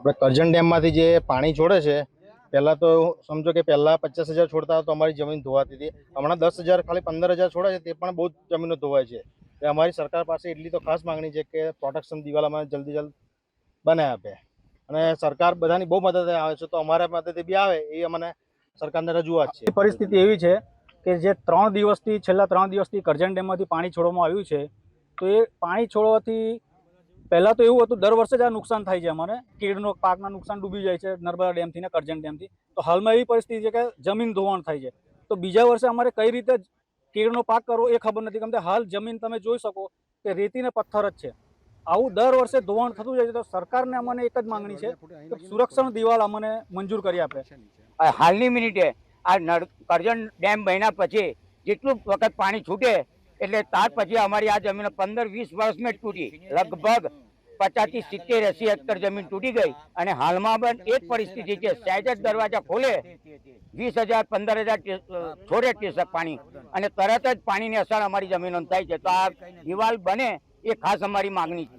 આપણે કરજણ ડેમમાંથી જે પાણી છોડે છે, પહેલાં તો સમજો કે પહેલાં પચાસ હજાર છોડતા તો અમારી જમીન ધોવાતી હતી. હમણાં દસ હજાર, ખાલી પંદર હજાર છોડે છે, તે પણ બહુ જમીનો ધોવાય છે. એટલે અમારી સરકાર પાસે એટલી તો ખાસ માંગણી છે કે પ્રોટેક્શન દિવાલ અમારે જલ્દી જલ્દ બનાવી આપે. અને સરકાર બધાની બહુ મદદ આવે છે, તો અમારા મદદ બી આવે, એ અમને સરકારને રજૂઆત છે. પરિસ્થિતિ એવી છે કે જે ત્રણ દિવસથી, છેલ્લા ત્રણ દિવસથી કરજણ ડેમમાંથી પાણી છોડવામાં આવ્યું છે, તો એ પાણી છોડવાથી પહેલાં તો એવું હતું, દર વર્ષે જ આ નુકસાન થાય છે અમારે. કેળનો પાકના નુકસાન ડૂબી જાય છે, નર્મદા ડેમથી ને કરજણ ડેમથી. તો હાલમાં એવી પરિસ્થિતિ છે કે જમીન ધોવાણ થાય છે. તો બીજા વર્ષે અમારે કઈ રીતે કીડનો પાક કરવો એ ખબર નથી. કેમ કે હાલ જમીન તમે જોઈ શકો કે રેતી ને પથ્થર જ છે. આવું દર વર્ષે ધોવાણ થતું જાય છે. તો સરકારને અમને એક જ માંગણી છે કે સુરક્ષણ દિવાલ અમને મંજૂર કરી આપે. હાલની મિનિટે આ કરજણ ડેમ બન્યા પછી જેટલું વખત પાણી છૂટે એટલે ત્યાર પછી અમારી આ જમીન પંદર વીસ વર્ષમાં જ તૂટી. લગભગ પચાસથી સિત્તેર એસી હેક્ટર જમીન તૂટી ગઈ. અને હાલમાં પણ એ જ પરિસ્થિતિ છે સહેજ જ દરવાજા ખોલે વીસ હજાર પંદર હજાર છોડે ટેસક પાણી. અને તરત જ પાણીની અસર અમારી જમીનો થાય છે. તો આ દિવાલ બને એ ખાસ અમારી માગણી છે.